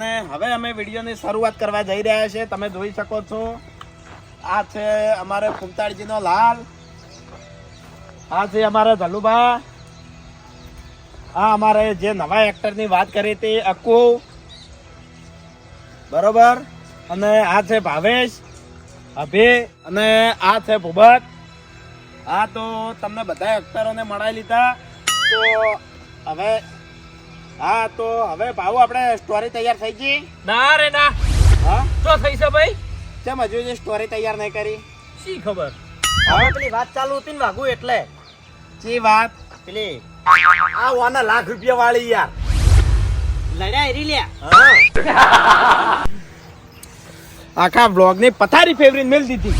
અને હવે અમે વિડીયોની શરૂઆત કરવા જઈ રહ્યા છીએ. તમે જોઈ શકો છો. આ છે અમારે ફૂમતાળજીનો લાલ. આ છે અમારે ધલુબા આ અમારે જે નવા એક્ટરની વાત કરી હતી, અક્કુ. બરોબર? અને આ છે ભાવેશ, અભે અને આ છે ભૂબત. હા તો તમને બધા એક્ટરોને મળાવી લીધા. તો હવે હા તો હવે ભાવ આપણે સ્ટોરી તૈયાર થઈ ગઈ? ના રે ના. હા? તો થઈ છે ભાઈ. કેમ હજુ જે સ્ટોરી તૈયાર નહીં કરી? શી ખબર? હવે પેલી વાત ચાલુ હતી ને વાગુ એટલે. શી વાત? પેલી આ વાના લાખ રૂપિયા વાળી યાર. લડ્યા એરી લ્યા? આખા બ્લોગની પથારી ફેવરી મેલ દીધી.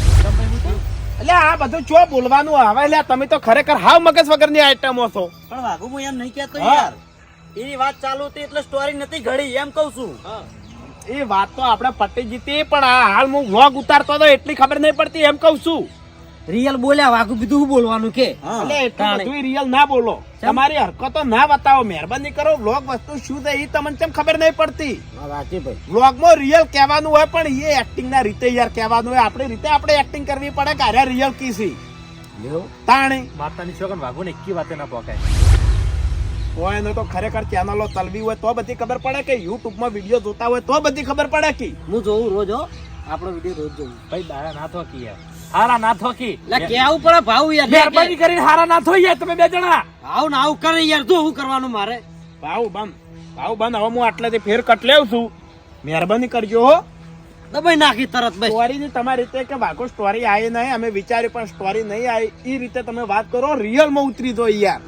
એટલે આ બધું ચો બોલવાનું હવે એટલે તમે તો ખરેખર હાવ મગજ વગરની આઈટમો છો. પણ વાગુ હું એમ નહીં કહેતો. યાર. એની વાત ચાલુ હતી એટલે સ્ટોરી નથી ઘડી એમ કહું છું. એ વાત તો આપણે પટી જીતી પણ આ હાલ હું વ્લોગ ઉતારતો હતો એટલી ખબર નહીં પડતી એમ કહું છું. રિયલ બોલ્યા વાગુ બીજું બોલવાનું કે? એટલે રિયલ ના બોલો. તમારી હરકતો ના બતાવો મહેરબાની કરો વ્લોગ વસ્તુ શું છે એ તમને કેમ ખબર નહીં પડતી? વ્લોગમાં વ્લોગમાં રિયલ કહેવાનું હોય પણ એ એક્ટિંગ ના રીતે યાર કહેવાનું હોય. આપણી રીતે આપણે એક્ટિંગ કરવી પડે કે અરે રિયલ કીસી તાણી. માતાની છોકરા વાઘુ ને એકી વાતે ના પોકાય. હોય એને તો ખરેખર ચેનલો તલવી હોય તો બધી ખબર પડે કે યુટ્યુબમાં વીડિયો જોતા હોય તો બધી ખબર પડે કે? હું જોઉં રોજ હો. આપણો વીડિયો રોજ જોઉં. ભાઈ દાડા ના થોકી યાર. હારા ના થોકી. એટલે કેવું પડે ભાવ યાર? મહેરબાની કરીને હારા ના થોઈ યાર તમે બે જણા. આવ ના આવ કરે યાર. તો શું કરવાનું મારે. ભાવ બંધ. ભાવ બંધ. હવે હું આટલેથી ફેર કટ લેવ છું. મહેરબાની કરજો હો. દબાઈ નાખી તરત ભાઈ સ્ટોરી ની તમારી રીતે કે વાકો સ્ટોરી આવી નહીં અમે વિચાર્યું પણ સ્ટોરી નહીં આવી એ રીતે તમે વાત કરો રિયલમાં ઉતરી દો યાર.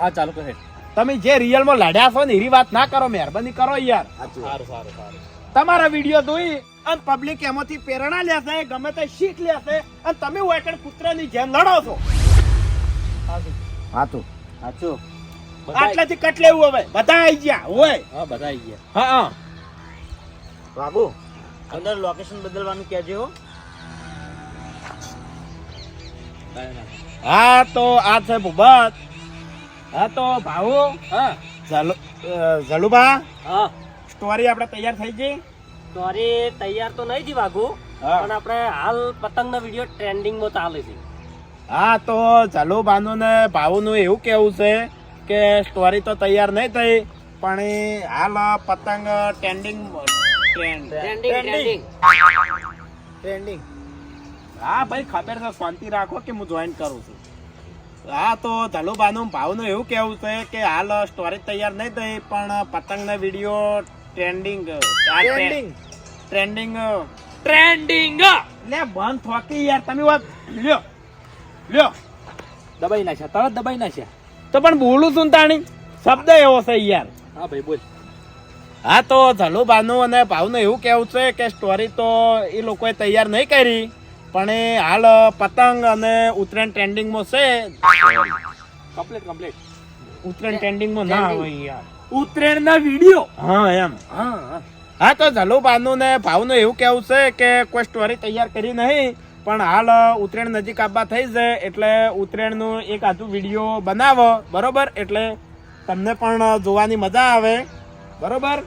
હા ચાલુ કરે. તમે જે રિયલમાં લડ્યા છો ને એવી વાત ના કરો મહેરબાની કરો યાર. સારું સારું સારું. તમારા વીડિયો જોઈ અને પબ્લિક એમાંથી પ્રેરણા લેશે ગમે તે શીખ લેશે અને તમે હોય કૂતરાની જેમ લડો છો. સાચું. સાચું. આટલાથી કટ લેવું હવે. બધા આવી ગયા હોય. હા બધા આવી ગયા. હા હા. બાબુ. અંદર લોકેશન બદલવાનું કહેજો હો. હા તો આ છે ભૂબત. હા તો ભાવુ. હા. ઝલુબા હા. સ્ટોરી આપણે તૈયાર થઈ ગઈ. સ્ટોરી તૈયાર તો નહીં થી વાગુ પણ આપણે હાલ પતંગનો વીડિયો ટ્રેન્ડિંગમાં ચાલે છે. હા તો ઝલુબાનું ને ભાવુનું એવું કેવું છે કે સ્ટોરી તો તૈયાર નહીં થઈ પણ હાલ પતંગ ટ્રેન્ડિંગ ટ્રેન્ડિંગ ટ્રેન્ડિંગ ટ્રેન્ડિંગ હા ભાઈ ખબર છે શાંતિ રાખો કે હું જોઈન કરું છું. હા તો ધલુબાનું ભાવનું એવું કહેવું છે કે હાલ સ્ટોરી તૈયાર નહીં થઈ પણ પતંગના video trending trending trending trending લે બંધ થોકી યાર તમે વાત લ્યો લ્યો. દબાઈ નાખ્યા તરત દબાઈ નાખ્યા. તો પણ બોલું છું ને તાણી? શબ્દ એવો છે યાર. હા ભાઈ બોલ. હા તો ધલુબાનું અને ભાવનું એવું કહેવું છે કે સ્ટોરી તો એ લોકોએ તૈયાર નહીં કરી. પણ એ હાલ પતંગ અને ઉત્તરાયણ ટ્રેન્ડિંગમાં છે. કમ્પ્લીટ કમ્પ્લીટ ઉત્તરાયણ ટ્રેન્ડિંગમાં ના હોય યાર. ઉત્તરાયણના વીડિયો? હા એમ. હા હા. તો ધલુબાનું ને ભાવનું એવું કેવું છે કે કોઈ સ્ટોરી તૈયાર કરી નહીં પણ હાલ ઉત્તરાયણ નજીક આવવા થઈ જાય એટલે ઉત્તરાયણનું એક આજુ વીડિયો બનાવો બરોબર? એટલે તમને પણ જોવાની મજા આવે. બરોબર?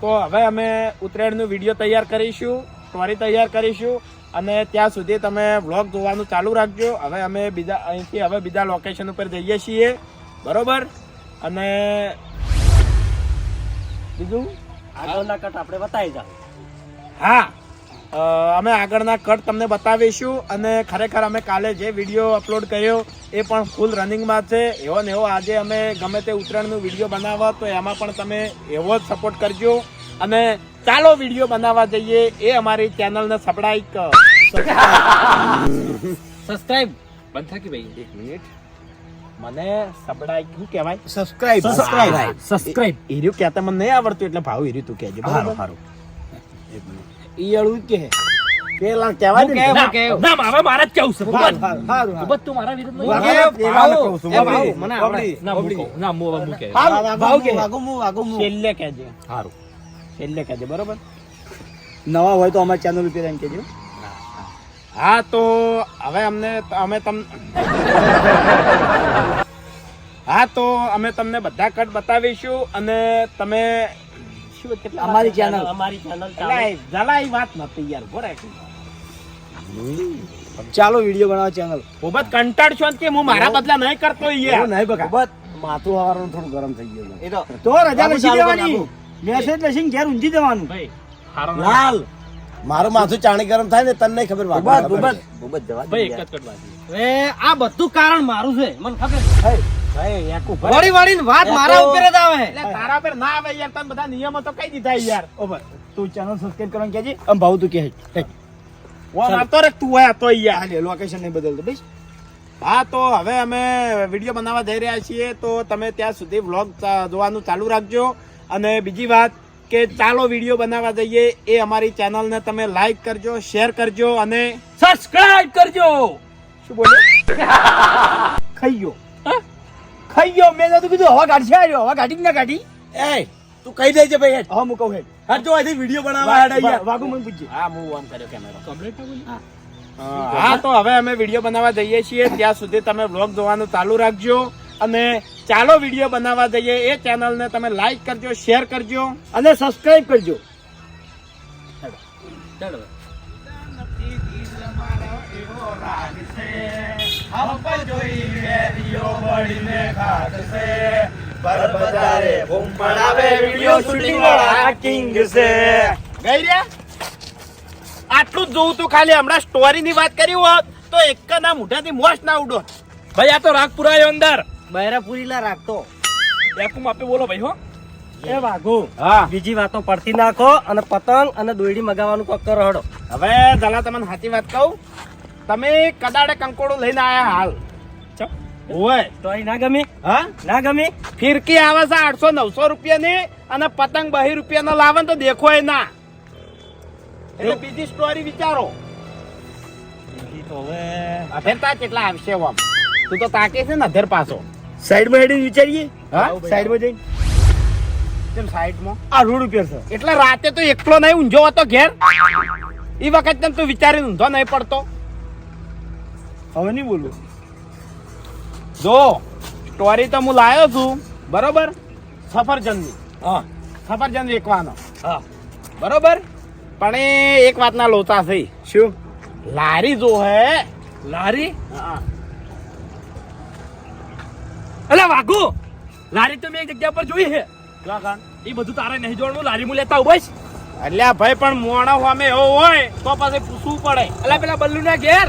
તો હવે અમે ઉત્તરાયણનું વીડિયો તૈયાર કરીશું સ્ટોરી તૈયાર કરીશું. અને ત્યાં સુધી તમે વ્લોગ જોવાનું ચાલુ રાખજો. હવે અમે બીજા અહીંથી હવે બીજા લોકેશન ઉપર જઈએ છીએ. બરોબર? અને બીજું? આગળના કટ આપણે બતાવી જાવ હા. અમે આગળના કટ તમને બતાવીશું અને ખરેખર અમે કાલે જે વીડિયો અપલોડ કર્યો એ પણ ફૂલ રનિંગમાં છે. એવો ને એવો આજે અમે ગમે તે ઉત્તરાયણનું વીડિયો બનાવવા તો એમાં પણ તમે એવો જ સપોર્ટ કરજો. અને ચાલો વીડિયો બનાવવા જઈએ એ અમારી ચેનલને સબડાઈક સબસ્ક્રાઇબ બંધ થાકી ભાઈ એક મિનિટ મને સબડાઈ શું કહેવાય સબસ્ક્રાઇબ સબસ્ક્રાઇબ સબસ્ક્રાઇબ હીર્યું કહેતા મને નહીં આવડતું એટલે ભાવ હીર્યું તું કહેજે બરાબર? સારું ઈ અળું કે પેલા કહેવાય ને ના, કેવું? ના મારે મારે જ કેવું છે. હારું, હારું, હારું. તું મારા વિરુદ્ધ નહીં. વાગે કહું છું, એ ભાવ, બબડી, મને બબડી. ના મૂકો ના મુ હવે મૂકે. હારું, ભાવ કે વાગુ છેલ્લે કહેજે. સારું છેલ્લે કહેજે બરોબર? નવા હોય તો અમારી ચેનલ ઉપર એમ કેજો હા તો હવે અમને અમે તમ હા તો અમે તમને બધા કટ બતાવીશું અને તમે અમારી ચેનલ અમારી ચેનલ એટલે ચાલે. એ જલા એ વાત નથી યાર ઊભો ચાલો વીડિયો બનાવો ચેનલ ખૂબ જ કંટાળશો ને કે હું મારા બદલા નહીં કરતો યાર. નહીં બકા. બસ માથું હવારનું થોડું ગરમ થઈ ગયું એ તો તો રજા લખી દેવાની. મેસેજ લખીને ઘેર ઊંધી દેવાનું. ભાઈ, લાલ. મારું માથું ચાણી ગરમ થાય ને તને નહીં ખબર બુબત બુબત ભાઈ, દે એક જ કટ બાકી. હવે આ બધું કારણ મારું છે. મને ખબર છે. વળી વાત મારા ઉપર જ આવે. એટલે તારા પર ના આવે યાર તને બધા નિયમો તો કહી દીધા યાર. ઓ તું ચેનલ સબસ્ક્રાઇબ કરવાનું કહેજે આમ ભાવ તું કહે હે. ઓમ આવતો રે તું હોય તો યાર. આ લે, લોકેશન નહીં બદલતો બસ. હા તો હવે અમે વીડિયો બનાવવા જઈ રહ્યા છીએ તો તમે ત્યાં સુધી વ્લોગ જોવાનું ચાલુ રાખજો. અને બીજી વાત કે ચાલો વીડિયો બનાવવા જઈએ એ અમારી ચેનલને તમે લાઈક કરજો શેર કરજો અને સબસ્ક્રાઇબ કરજો. શું બોલે? ખાઈ ગયો ખાઈ ગયો મેં તો કીધું હવા કાઢશે આવ્યો હવા કાઢી ના કાઢી એ તું કહી દેજે ભાઈ હેડ. હા હું કહું હેડ. હાલ જો આજે વીડિયો બનાવવા હેડ અહીંયા. વાગુ મને પૂછજે. હા હું ઓન કર્યો કેમેરો કમ્પ્લીટ બોલી? હા. તો હવે અમે વીડિયો બનાવવા જઈએ છીએ. ત્યાં સુધી તમે વ્લોગ જોવાનું ચાલુ રાખજો. અને ચાલો વીડિયો બનાવવા જઈએ એ ચેનલને તમે લાઈક કરજો શેર કરજો અને સબસ્ક્રાઈબ કરજો. ચાલો. આટલું જ જોવું તું ખાલી હમણાં સ્ટોરી ની વાત કરી હોત તો એક ના મોઢાથી મોસ ના ઉડો ભાઈ, આ તો રાગ અંદર. બહેરા પૂરીલા રાખતો. એકુમ આપે બોલો ભાઈ હો. એ વાઘુ હા. બીજી વાતો પડતી નાખો અને પતંગ અને દોયડી મગાવવાનું કોક કરો હવે જલા તમને સાચી વાત કહું. તમે કદાડે કંકોડું લઈને આયા હાલ. ઓય. તો અહીં ના ગમી? હા? ના ગમી? ફિરકી આવે છે આઠસો નવસો રૂપિયાની અને પતંગ બહી રૂપિયાનો લાવે ને તો દેખો એ ના. એટલે બીજી સ્ટોરી વિચારો. તો હવે અધેરતા કેટલા આવશે આમ તું તો તાકે છે ને અધેર પાછો. સાઈડમાં હેડી વિચારીએ? હા? સાઈડમાં જઈને? કેમ સાઈડમાં? આ રોડ ઉપર છે. એટલે રાતે તો એકલો નહીં ઊંઝો હતો ઘેર. એ વખત તેમ તું વિચારીને ઊંધો નહીં પડતો. હવે નહીં બોલું. જો સ્ટોરી તો હું લાયો છું. બરોબર? સફરજનની. હા. સફરજન વેચવાનો. હા. બરોબર? પણ એ એક વાતના લોચા છે. શું? લારી જો હે. લારી? હા. અલા વાઘુ! લારી તો મેં એક જગ્યા પર જોઈ છે. એ બધું તારે નહીં જોડવું લારી હું લેતા ઊભો એટલે ભાઈ પણ મોણા સામે એવો હોય તો પછી પૂછવું પડે. અલા પેલા બલ્લુ ના ઘેર.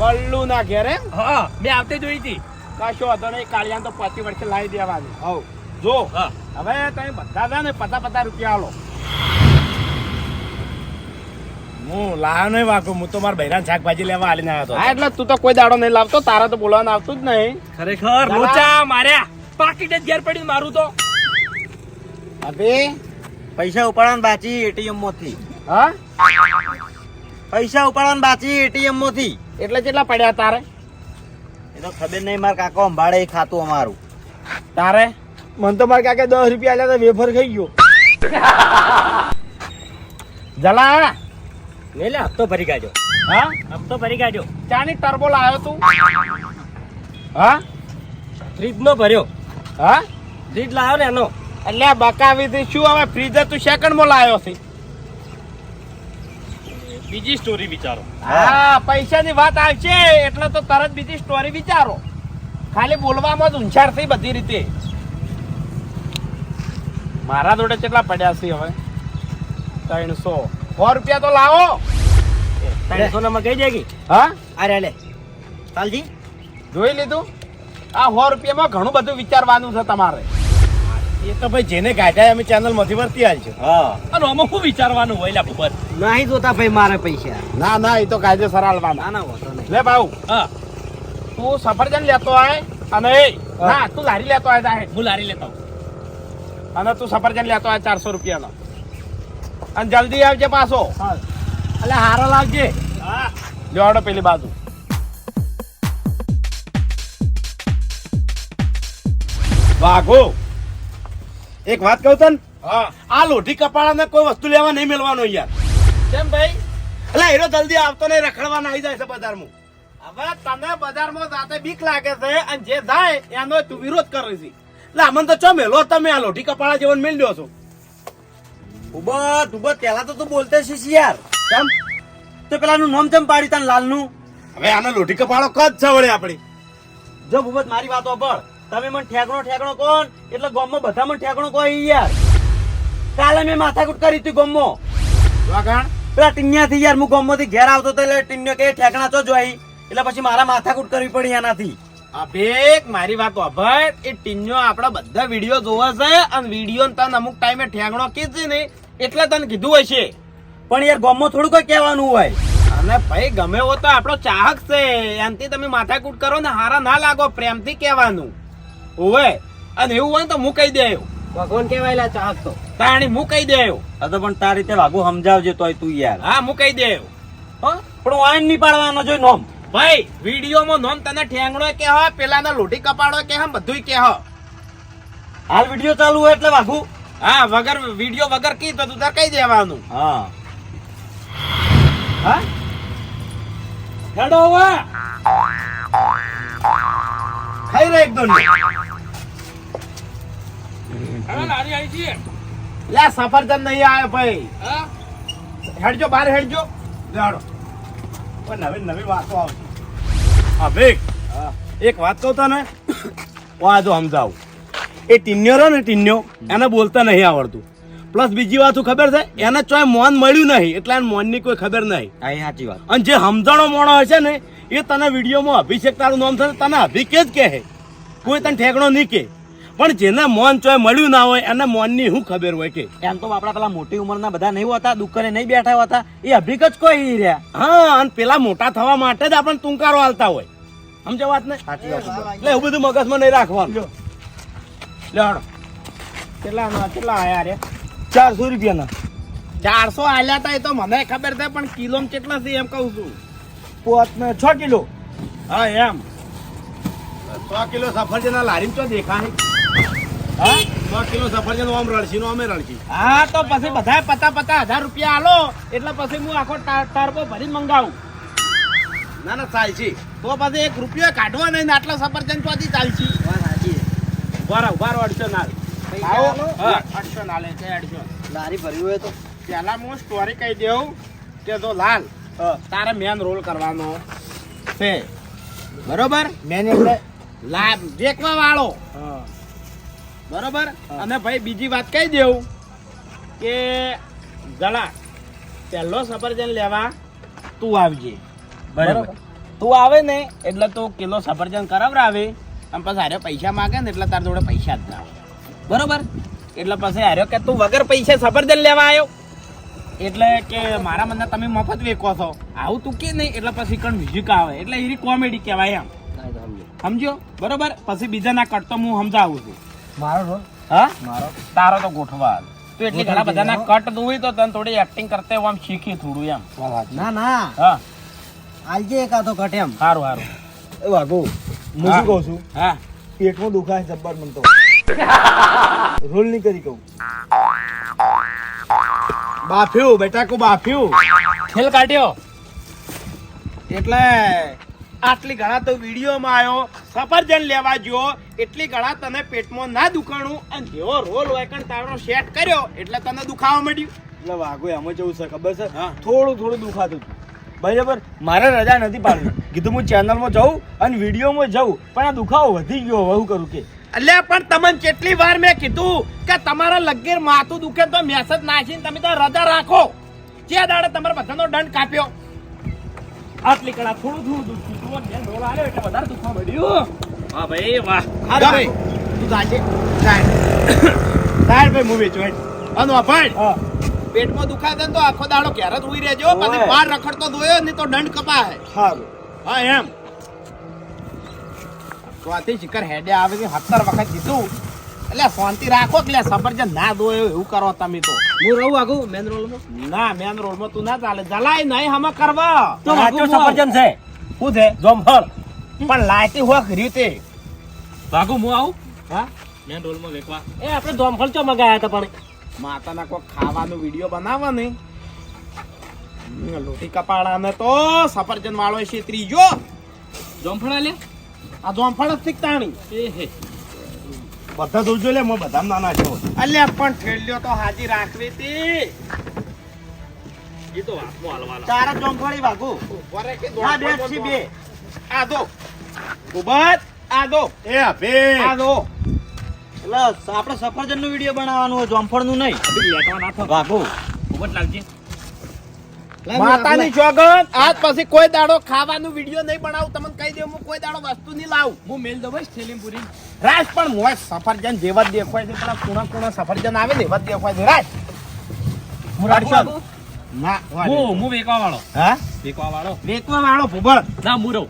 બલ્લુ ના ઘેર એમ? હા મેં આવતે જોઈ હતી. કશો વાંધો નહીં કાળિયાન તો પચી વર્ષે લાવી દેવાની. હવ. જો હવે તમે બધા ને પચાસ પચાસ રૂપિયા આલો. હું લાવ્યો નહીં વાગો હું તો મારા બૈરાને શાકભાજી લેવા આલીને આવ્યો હા એટલે તું તો કોઈ દાડો નહીં લાવતો તારા તો બોલવાનું આવતું જ નહીં. ખરેખર? લોચા માર્યા. પાકીટ જ ઘેર પડી મારું તો. અભી પૈસા ઉપાડવાનું બાચી એટીએમમાંથી હા? પૈસા ઉપાડવાનું બાચી એટીએમમાંથી એટલે કેટલા પડ્યા તારે? એ તો ખબર નહીં મારા કાકો અંભાળે ખાતું અમારું. તારે? મને તો મારા કાકે દસ રૂપિયા આલ્યા તો વેફર ખાઈ ગયો. જલા. નહીં લે હપ્તો ભરી કાઢ્યો. હા? હપ્તો ભરી કાઢ્યો. ચાની ટર્બો લાવ્યો તું? હા? ફ્રીજ નો ભર્યો. હા? ફ્રીજ લાવ્યો ને એનો. એટલે બકાવી દે શું હવે ફ્રીજ તું સેકન્ડમાં લાવ્યો છે? બીજી સ્ટોરી વિચારો. હા પૈસાની વાત આવશે એટલે તો તરત બીજી સ્ટોરી વિચારો. ખાલી બોલવામાં જ હોશિયાર થઈ બધી રીતે. મારા જોડે કેટલા પડ્યા છે હવે? ત્રણસો. સો રૂપિયા તો લાવો. ત્રણસો માં કઈ દેગી હા? અરે લે ચાલજી. જોઈ લીધું? આ સો રૂપિયામાં ઘણું બધું વિચારવાનું છે તમારે. એ તો ભાઈ જેને કાઢ્યા અમે ચેનલમાંથી વર્તી આલ છે. હા. અને આમાં શું વિચારવાનું હોય લા ભૂપત નહીં જોતા ભાઈ મારે પૈસા. ના ના એ તો કાયદેસર હાલવાના ના ના નહીં. લે ભાઉ હા. તું સફરજન લેતો આય અને એ ના તું લારી લેતો આય હું લારી લેતો અને તું સફરજન લેતો આય ચારસો રૂપિયાનો. અને જલ્દી આવજે પાછો. એટલે હારો લાગજે. જોડો પેલી બાજુ. વાઘો એક વાત કહું તને? હા. આ લોઢી કપાળાને કોઈ વસ્તુ લેવા નહીં મેળવાનો યાર કેમ ભાઈ? એટલે હીરો જલ્દી આવતો નહીં રખડવા નાઈ જાય છે બજારમાં. હવે તને બજારમાં જાતે બીક લાગે છે અને જે જાય એનો તું વિરોધ કરે છે. એટલે અમને તો ચો મેલો? તમે આ લોઢી કપાળા જેવો મેળ લ્યો છો. ઉબત ઉબત પેલા તો તું બોલતે શીશ યાર. કેમ? તો પેલાનું નામ કેમ પાડી તને લાલનું? હવે આનો લોઢી કપાળો કદ છે વળે આપણી? જો ભૂપત મારી વાતો પર તમે મને ઠેકણો ઠેકણો કોણ? એટલે ગોમમાં બધા મને ઠેકણો કોઈ યાર. કાલે મેં માથાકૂટ કરી હતી ગામમાં. વાગણ પેલા ટીન્યાથી યાર હું ગોમમાંથી ઘેર આવતો હતો એટલે ટીન્યો કે ઠેકણા તો જોઈ? એટલે પછી મારા માથાકૂટ કરવી પડી એનાથી અભિક મારી વાત અભય એ ટીન્યો આપડા બધા વીડિયો જોવે છે અને વીડિયો તને અમુક ટાઈમે ઠેંગણો કીધી ને એટલે તને કીધું હશે. પણ યાર ગમો થોડું કઈ કહેવાનું હોય. અને ભાઈ ગમે એવો તો આપણો ચાહક છે. એનથી તમે માથાકૂટ કરો ને હારા ના લાગો પ્રેમથી કહેવાનું. ઓવે અને એવું હોય ને તો હું કહી દે ભગવાન કહેવાયેલા ચાહક તો. તાણી હું કહી દે આ તો પણ તારી રીતે વાગુ સમજાવજે તોય તું યાર. હા હું કહી દે હો? પણ વાઈન નહીં પાડવાનો જોઈ નોમ. ભાઈ વિડીયોમાં નોમ તને ઠેંગણો કે હ પેલાના લોઢી કપાડો કે હમ બધું કે હો. હાલ વીડિયો ચાલુ હોય એટલે વાગુ હા વગર વીડિયો વગર કી તો તું તાર કહી દેવાનું. હા. હા? હેડો હવે. ખાઈ રહે એકદમ લે સફરજન નહીં આવે ભાઈ. હા? હેડજો બહાર હેડજો. જાડો પણ નવી નવી વાતો આવશે. હવે એક વાત કહું તને? જો સમજાવું. એ ટીન્યો રહ્યો ને ટીન્યો એને બોલતા નહીં આવડતું. પ્લસ બીજી વાત ખબર છે? એને ચોય મોન મળ્યું નહીં એટલે એને મોનની કોઈ ખબર નહીં. સાચી વાત. અને જે સમજણો મોણો હશે ને એ તને વિડીયોમાં અભિષેક તારું નામ થશે તને અભિકે જ કહે. કોઈ તને ઠેકણો નહીં કે પણ જેને મોન ચોય મળ્યું ના હોય એને મોનની શું ખબર હોય કે? એમ તો આપણા પેલા મોટી ઉંમરના બધા નહીં હોતા દુકાને નહીં બેઠા હોતા એ અભિક જ કોઈ રહ્યા. હા અને પેલા મોટા થવા માટે જ આપણને તુંકારો હાલતા હોય. સમજો વાત ને? એટલે એવું બધું મગજમાં નહીં રાખવાનું. લે હેડો કેટલા ના કેટલા આયા રે? ચારસો રૂપિયાના. ચારસો આલ્યા હતા એ તો મને ખબર છે પણ કિલો કેટલા છે એમ કહું છું. પોત ને છ કિલો. હા એમ. છ કિલો સફરજન લારી તો દેખાય? કિલો સફરજન આમ રળસી નો અમે રળસી હા તો પછી બધા પતા પતા હજાર રૂપિયા આલો. એટલે પછી હું આખો ટર્બો ભરી મંગાવું. ના ના ચાલ છે. તો પછી એક રૂપિયો કાઢવો નહીં ને આટલા સફરજન ચોથી ચાલશી ઊભા ઊભા અડશો નાલ આવો. હા. અડશો નાલે છે અડશો? લારી ભરી હોય તો. પેલા હું સ્ટોરી કહી દઉં કે જો લાલ તારે મેન રોલ કરવાનો છે. બરોબર? મેન એટલે લાભ દેખવા વાળો. બરોબર? અને ભાઈ બીજી વાત કહી દેવું કે ગળા પહેલો સફરજન લેવા તું આવજે. બરાબર. તું આવે ને એટલે તું કિલો સફરજન કરાવરાવે અને પછી હારે પૈસા માગે ને એટલે તાર જોડે પૈસા જ ના બરોબર? એટલે પછી હારે કે તું વગર પૈસે સફરજન લેવા આવ્યો એટલે કે મારા મને તમે મફત વેકો છો. આવું તું કે નહીં એટલે પછી કણ મ્યુઝિક આવે. એટલે એની કોમેડી કહેવાય એમ. સમજો બરોબર? પછી બીજાના કટ તો હું સમજાવું છું. મારો રોલ હા? મારો. તારો તો ગોઠવા તું એટલી ઘણા બધાના કટ દુવી તો તને થોડી એક્ટિંગ કરતે આમ શીખી થોડું એમ. ના ના. હા. આલજે એકાદો કટ એમ. સારું સારું એ વાગો હું શું કહું છું? હા. પેટમાં દુખાય જબ્બર મન તો. રોલ નહીં કરી કહું. બાફ્યું બેટા કો બાફ્યું. ખેલ કાઢ્યો. એટલે આટલી ઘણા તો વિડીયોમાં આવ્યો સફરજન લેવા ગયો. એટલી ઘણા તને પેટમાં ના દુખાણું. અને જેવો રોલ હોય કણ તારો સેટ કર્યો એટલે તને દુખાવા મળ્યું એટલે વાગો એમાં જવું છે ખબર છે? થોડું થોડું દુખાતું હતું. બરાબર? મારે રજા નથી પાડવી. કીધું હું ચેનલમાં જાઉં અને વિડીયોમાં જઉં. પણ આ દુખાવો વધી ગયો હવે હું કરું કે? એટલે પણ તમને કેટલી વાર મેં કીધું કે તમારા લગીર માથું દુખે તો મેસેજ નાખીને તમે તો રજા રાખો. જે દાડે તમારા બધાનો દંડ કાપ્યો. આટલી કળા થોડું થોડું દુખતું. વાહ ભાઈ વાહ. હા ભાઈ. તું જાજે તાર ભાઈ મૂવી જોઈ. અનો ભાઈ. પેટમાં દુખાય તો આખો દાડો ઘેર ઉઈ રહેજો. પછી ઓય. રખડતો જોયો ને તો દંડ કપાય સારું. હા એમ. સ્વાતિ શિખર હેડે આવે છે. સત્તર વખત જીતું એટલે શાંતિ રાખો એટલે સફરજન ના ધોયો એવું કરો તમે તો. હું રહું આગું મેન રોલમાં ના મેન રોડમાં તું ના ચાલે. જલાય નહીં હમ કરવા. તો છે. શું છે જોમફળ પણ લાયતી હોય રીતે ભાગુ હું આવું? હા? મેન રોલમાં વેકવા. એ આપણે જોમફળ ચો મગાયા હતા પણ. માતાના કોઈ ખાવાનો વીડિયો બનાવવાની લોટી કપાળા ને તો સફરજન વાળો છે ત્રીજો જોમફળા લે આ જોમફળ જ શીખતાણી એ હે. બધા જોજો લે હું બધા નાના છો. અલ્યા પણ ઠેલ્યો તો હાજી રાખવી તી એ તો વાતમાં હાલવાના ચાર જ જોમફળી વાઘુ વરે બે છે બે. આ દો. ઉભત આ દો. એ અભે આ દો. એટલે આપણે સફરજનનું વીડિયો બનાવવાનું હોય જોમફળનું નહીં લેટવા નાખો. જ લાગજે. માતાની ચોગન આજ પછી કોઈ દાડો ખાવાનું વીડિયો નહીં બનાવું. તમને કહી દઉં હું કોઈ દાડો વસ્તુ નહીં લાવું. હું મેલ દઉં બસ પૂરી રાજ પણ મોય સફરજન જેવા જ દેખાય છે. પેલા કુણા કુણા સફરજન આવે ને એવા જ દેખાય છે. રાજ. હું. બાબુ? ના હું હું વેકવા વાળો હા? વેકવા વાળો વેચવા વાળો ભૂબળ ના મુરો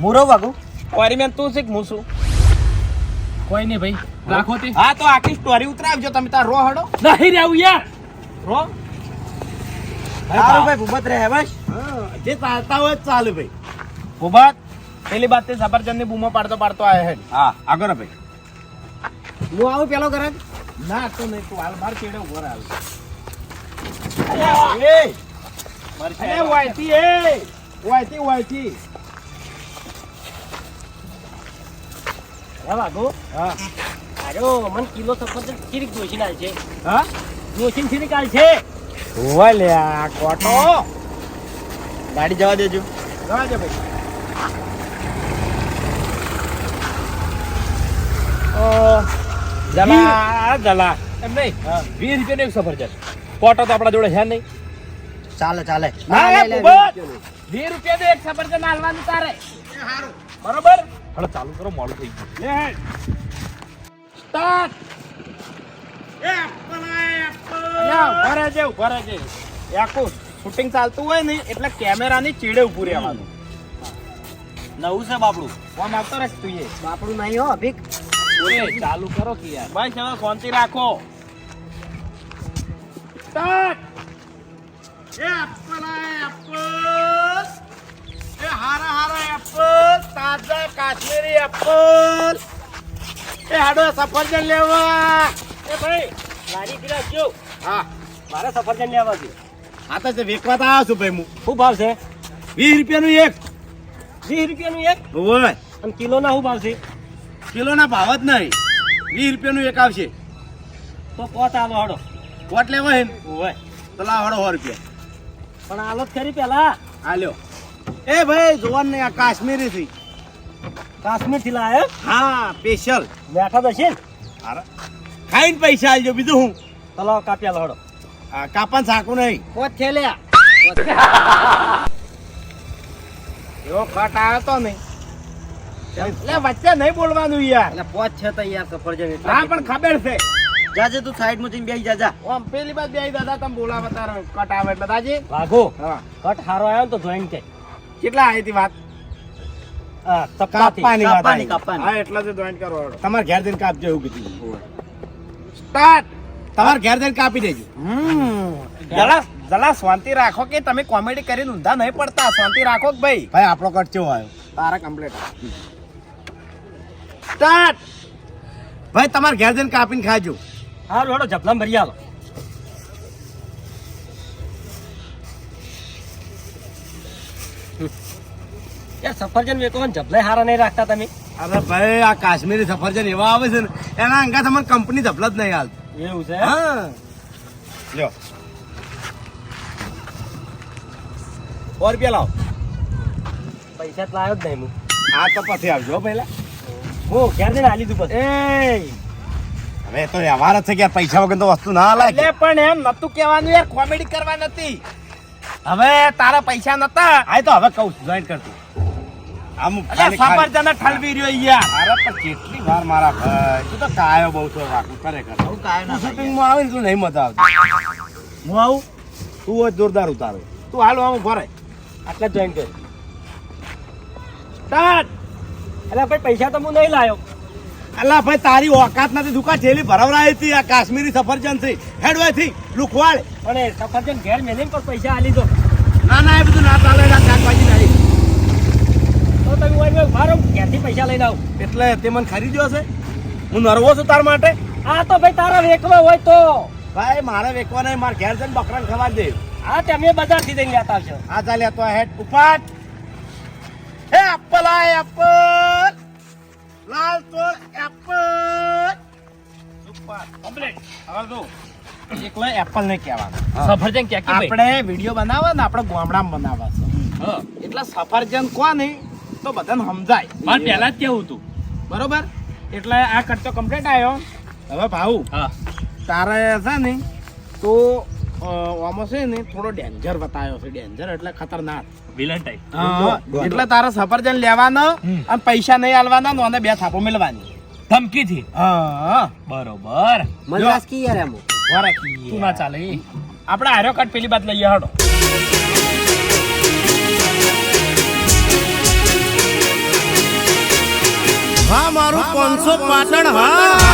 મુરો વાઘુ ઓરીમેન તું શીખ હું છું. કોઈ નહીં ભાઈ રાખો તે. હા તો આખી સ્ટોરી ઉતરાવજો તમે તાર રો હડો. નહીં રહેવું યાર. રો. સારું ભાઈ ભૂપત રહે બસ? જે ચાલતા હોય ચાલુ ભાઈ. ભૂબત પેલી બાત સફરજનની બૂમો પાડતો પાડતો આવ્યો હે હા આગળ ભાઈ. હું આવું પેલો ઘરે? ના તો નહીં તું હાલ બાર ચેડે ઊભો. એ અરે એ! વાઘો હા. મને કિલો સફરજન ચીરીક દોશી નાલ છે. હા? દોશી ચીરીક આલ છે. હોવા લ્યા કોટો ગાડી જવા દેજો. જવા દે ભાઈ. ઓ, જલા જલા. એમ નહીં. વીસ રૂપિયા એક સફરજન. પોટો તો આપણા જોડે છે નહીં. ચાલે ચાલે. ના લે, લે, ભૂપત વીસ રૂપિયા દે એક સફરજન હાલવાનું તારે. બરોબર? હવે ચાલુ કરો મોડું થઈ ગયું. લે સ્ટાર્ટ ઊભા રહેજે, ઊભા રહેજે. આખું શૂટિંગ ચાલતું હોય ને એટલે કેમેરાની ચીડે ઉભું રહેવાનું. નવું છે બાપડું. ફોન આવતો રહે તું એ. બાપડું નહીં હો અભિક ચાલુ કરો કે યાર ભાઈ ચાલો શાંતિ રાખો. સ્ટાર્ટ! એ એપલ આ એપલ એ હારા હારા એપલ તાજા કાશ્મીરી એપલ એ હાડો સફરજન લેવા! એ ભાઈ લારી થી જો હા. મારે સફરજન લેવા છે. હા તો વેકવા તો આવ્યો છું ભાઈ હું. શું ભાવ છે? વીસ રૂપિયાનું એક. વીસ રૂપિયાનું એક? હોય. અને કિલો ના શું ભાવ છે? કિલોના ભાવ જ નહીં. વીસ રૂપિયાનું એક આવશે. તો કોત આવો હડો. કોટ લેવા હે? ઓય તો લાવ હડો રૂપિયા. પણ આલો ખરી પેલા. આલ્યો એ ભાઈ જોવાન ને આ કાશ્મીરી થી કાશ્મીરથી લાયો? હા સ્પેશિયલ બેઠા તો છે ને ખાઈને પૈસા આલજો બીજું હું ચલો કાપ્યા હડો આ કાપન સાકુ નહીં. પોત થેલ્યા એવો કટ આવ્યો તો નહીં. એટલે વચ્ચે નહીં બોલવાનું યાર. પોત છે તો યાર સફરજન હા પણ ખબર છે. જાજે તું સાઈડમાં જઈને બેસી જા જા. આમ પેલી બાદ બે દાદા તમે બોલાવા તાર કટ આવે એટલે. દાજી? વાઘો હા. કટ હારો આવ્યો ને તો જોઈન કે. કેટલા આવી હતી વાત? કાપવાની કાપવાની. કાપવાની હા એટલા જ જોઈન કરો. તમારે ઘેર જઈને કાપજો એવું કીધું. સ્ટાર્ટ તમારે ઘેર જઈને કાપી દેજો. જલા જલા શાંતિ રાખો કે તમે કોમેડી કરીને ઊંધા નહીં પડતા. શાંતિ રાખો કે ભાઈ? ભાઈ આપણો કટ કેવો આવ્યો તારા કમ્પ્લીટ સ્ટાર્ટ ભાઈ તમારે ઘેર જઈને કાપીને ખાજો. હારું રોડો જપલામ ભરી આવો. યાર સફરજન વેચવાનું જપલાય હારા નહીં રાખતા તમે. અરે ભાઈ આ કાશ્મીરી સફરજન એવા આવે છે ને એના અંગા તમારે કંપની ધપલા જ નહીં હાલ. એવું છે? હા. લ્યો. સો રૂપિયા લાવો. પૈસા તો લાવ્યો જ નહીં હું. આ તો પછી આવજો પહેલા. હું ક્યારે હાલી દઉં પછી. એ હવે તો વ્યવહાર છે કે પૈસા વગર તો વસ્તુ ના લાગે. એટલે પણ એમ નતું કહેવાનું યાર કોમેડી કરવા નથી. હવે તારા પૈસા નતા. આ તો હવે કહું જોઈન કરતું આમ ખાલી ખાલી- ઠલવી રહ્યો યાર. અરે પણ કેટલી વાર મારા ભાઈ તું તો કાયો બહુ છો રાખું ખરેખર. કાંઈ ના આવે તું નહીં મજા આવતી. હું આવું? તું જોરદાર ઉતારો. તું હાલો આમ ભરે આટલે જોઈન કરી. સ્ટાર્ટ એટલે ભાઈ પૈસા તો હું નહીં લાવ્યો અલા ભાઈ તારી ઓકાત નથી. દુકાન થેલી ભરવરાઈ હતી આ કાશ્મીરી સફરજનથી. હેડવે થી લુખવાડ. પણ સફરજન ઘેર મેલીને પણ પૈસા આલી દો. ના ના એ બધું ના ચાલે ના શાકભાજી નહીં તો તમે હોય મારો ઘેરથી પૈસા લઈને આવું. એટલે તે મને ખરીદ્યો છે હું નર્વો છું તાર માટે? આ તો ભાઈ તારા વેકવા હોય તો. ભાઈ મારે વેકવા નહીં મારે ઘેર જઈને બકરાને ખવા દે. આ તમે બજારથી જઈને લેતા આવશો. આ ચાલ્યા તો હેડ. ઉપાટ હે એપલ આય એપલ લાલ તો એપલ. હવે જો એકલો એપલ ને કહેવાનું. સફરજન ક્યાં કે આપણે વીડિયો બનાવવા ને આપણે ગામડામાં બનાવવા છે. હા. એટલે સફરજન કોને તો બધાને સમજાય. મારે પહેલા જ કેવું હતું. બરોબર? એટલે આ કટતો કમ્પ્લીટ આવ્યો હવે ભાવ હા. તારે છે ને તો આમાં છે ને થોડો ડેન્જર બતાવ્યો છે. ડેન્જર એટલે ખતરનાક. વિલન ટાઈપ એટલે તારા સફરજન લેવાનો અને પૈસા નહીં આલવાના ને અને બે થાપો મેળવાની ધમકી થી બરોબર. મજાક કી યાર એમ. વારા કી તું ના ચાલે. આપણે આર્યો કટ પેલી બાત લઈએ હડો. હા મારું પાંચસો પાટણ હા.